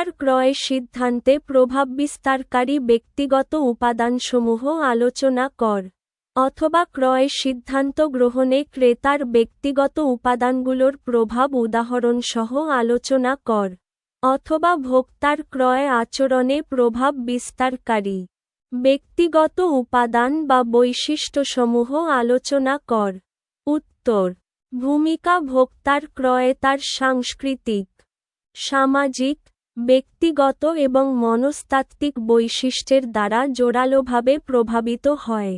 ভোক্তার ক্রয় সিদ্ধান্তে প্রভাব বিস্তারকারী ব্যক্তিগত উপাদানসমূহ আলোচনা কর, অথবা ক্রয় সিদ্ধান্ত গ্রহণে ক্রেতার ব্যক্তিগত উপাদানগুলোর প্রভাব উদাহরণসহ আলোচনা কর, অথবা ভোক্তার ক্রয় আচরণে প্রভাব বিস্তারকারী ব্যক্তিগত উপাদান বা বৈশিষ্ট্যসমূহ আলোচনা কর। উত্তর, ভূমিকা ভোক্তার ক্রয়ে তার সাংস্কৃতিক, সামাজিক ব্যক্তিগত এবং মনস্তাত্ত্বিক বৈশিষ্ট্যের দ্বারা জোরালোভাবে প্রভাবিত হয়।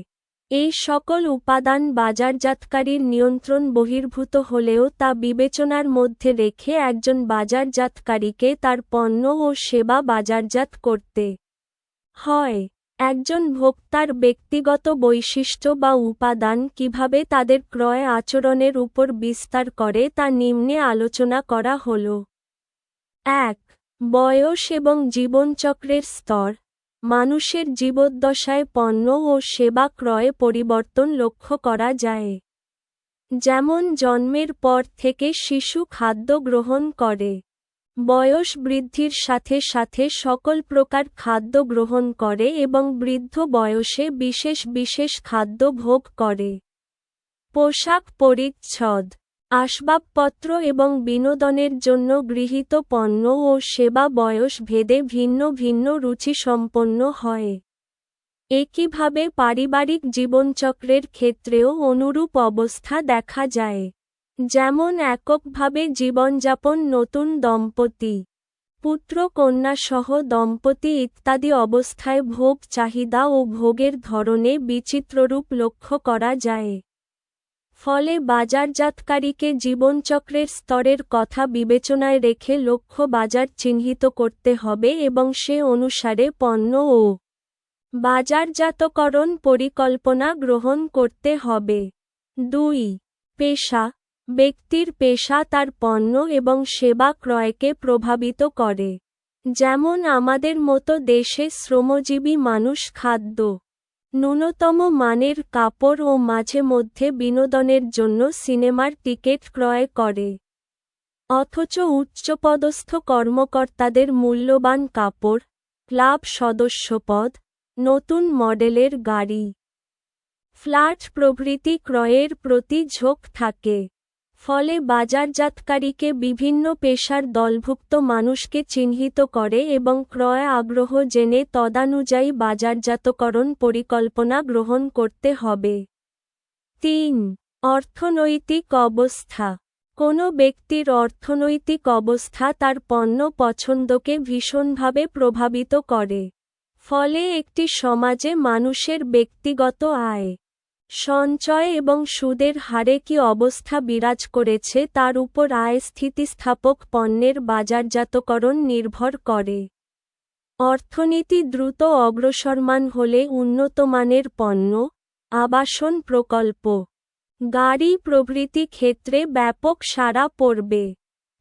এই সকল উপাদান বাজারজাতকারীর নিয়ন্ত্রণ বহির্ভূত হলেও তা বিবেচনার মধ্যে রেখে একজন বাজারজাতকারীকে তার পণ্য ও সেবা বাজারজাত করতে হয়। একজন ভোক্তার ব্যক্তিগত বৈশিষ্ট্য বা উপাদান কীভাবে তাদের ক্রয় আচরণের উপর বিস্তার করে তা নিম্নে আলোচনা করা হল। এক বয়স এবং জীবনচক্রের স্তর, মানুষের জীবদ্দশায় পণ্য ও সেবা ক্রয়ে পরিবর্তন লক্ষ্য করা যায়। যেমন জন্মের পর থেকে শিশু খাদ্য গ্রহণ করে, বয়স বৃদ্ধির সাথে সাথে সকল প্রকার খাদ্য গ্রহণ করে এবং বৃদ্ধ বয়সে বিশেষ বিশেষ খাদ্য ভোগ করে। পোশাক পরিচ্ছদ আসবাবপত্র এবং বিনোদনের জন্য গৃহীত পণ্য ও সেবা বয়স ভেদে ভিন্ন ভিন্ন রুচিসম্পন্ন হয়। একইভাবে পারিবারিক জীবনচক্রের ক্ষেত্রেও অনুরূপ অবস্থা দেখা যায়। যেমন এককভাবে জীবনযাপন, নতুন দম্পতি, পুত্র কন্যাসহ দম্পতি ইত্যাদি অবস্থায় ভোগ চাহিদা ও ভোগের ধরনে বিচিত্ররূপ লক্ষ্য করা যায়। ফলে বাজারজাতকারীকে জীবনচক্রের স্তরের কথা বিবেচনায় রেখে লক্ষ্য বাজার চিহ্নিত করতে হবে এবং সে অনুসারে পণ্য ও বাজারজাতকরণ পরিকল্পনা গ্রহণ করতে হবে। দুই, পেশা। ব্যক্তির পেশা তার পণ্য এবং সেবা ক্রয়কে প্রভাবিত করে। যেমন আমাদের মতো দেশে শ্রমজীবী মানুষ খাদ্য ন্যূনতম মানের কাপড় ও মাঝে মধ্যে বিনোদনের জন্য সিনেমার টিকিট ক্রয় করে। অথচ উচ্চপদস্থ কর্মকর্তাদের মূল্যবান কাপড়, ক্লাব সদস্যপদ, নতুন মডেলের গাড়ি, ফ্ল্যাট প্রভৃতি ক্রয়ের প্রতি ঝোঁক থাকে। ফলে বাজারজাতকারীকে বিভিন্ন পেশার দলভুক্ত মানুষকে চিহ্নিত করে এবং ক্রয় আগ্রহ জেনে তদানুযায়ী বাজারজাতকরণ পরিকল্পনা গ্রহণ করতে হবে। তিন, অর্থনৈতিক অবস্থা। কোনো ব্যক্তির অর্থনৈতিক অবস্থা তার পণ্য পছন্দকে ভীষণভাবে প্রভাবিত করে। ফলে একটি সমাজে মানুষের ব্যক্তিগত আয় সঞ্চয় এবং সুদের হারে কি অবস্থা বিরাজ করেছে তার উপর আয় স্থিতিস্থাপক পণ্যের বাজারজাতকরণ নির্ভর করে। অর্থনীতি দ্রুত অগ্রসরমান হলে উন্নতমানের পণ্য, আবাসন প্রকল্প, গাড়ি প্রভৃতি ক্ষেত্রে ব্যাপক সাড়া পড়বে।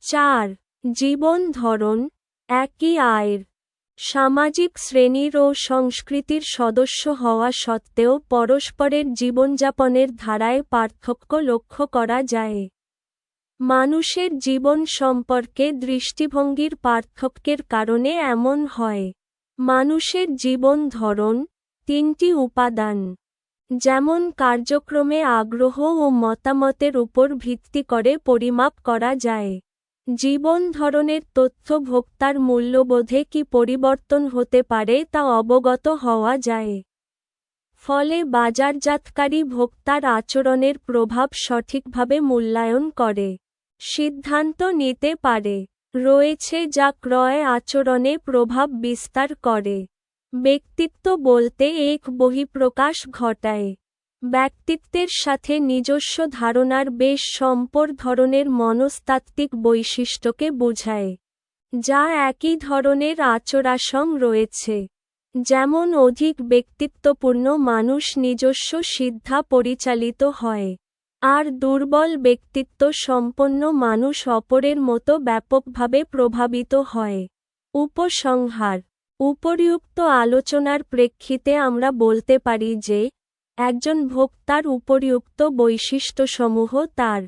চার, জীবন ধরন, একই আয়ের। সামাজিক শ্রেণির ও সংস্কৃতির সদস্য হওয়া সত্ত্বেও পরস্পরের জীবনযাপনের ধারায় পার্থক্য লক্ষ্য করা যায়। মানুষের জীবন সম্পর্কে দৃষ্টিভঙ্গির পার্থক্যের কারণে এমন হয়। মানুষের জীবন ধরন, তিনটি উপাদান, যেমন কার্যক্রমে আগ্রহ ও মতামতের উপর ভিত্তি করে পরিমাপ করা যায়। জীবন ধরনের তথ্য ভোক্তার মূল্যবোধে কি পরিবর্তন হতে পারে তা অবগত হওয়া যায়। ফলে বাজারজাতকারী ভোক্তার আচরণের প্রভাব সঠিকভাবে মূল্যায়ন করে। সিদ্ধান্ত নিতে পারে। রয়েছে যা ক্রয় আচরণে প্রভাব বিস্তার করে। ব্যক্তিত্ব বলতে এক বহিঃপ্রকাশ ঘটায়। ব্যক্তিত্বের সাথে নিজস্ব ধারণার বেশ সম্পর ধরনের মনস্তাত্ত্বিক বৈশিষ্ট্যকে বোঝায়, যা একই ধরনের আচরাসং রয়েছে। যেমন অধিক ব্যক্তিত্বপূর্ণ মানুষ নিজস্ব সিদ্ধা পরিচালিত হয়, আর দুর্বল ব্যক্তিত্ব সম্পন্ন মানুষ অপরের মতো ব্যাপকভাবে প্রভাবিত হয়। উপসংহার, উপরিউক্ত আলোচনার প্রেক্ষিতে আমরা বলতে পারি যে একজন ভোক্তার উপরিউক্ত বৈশিষ্ট্যসমূহ তার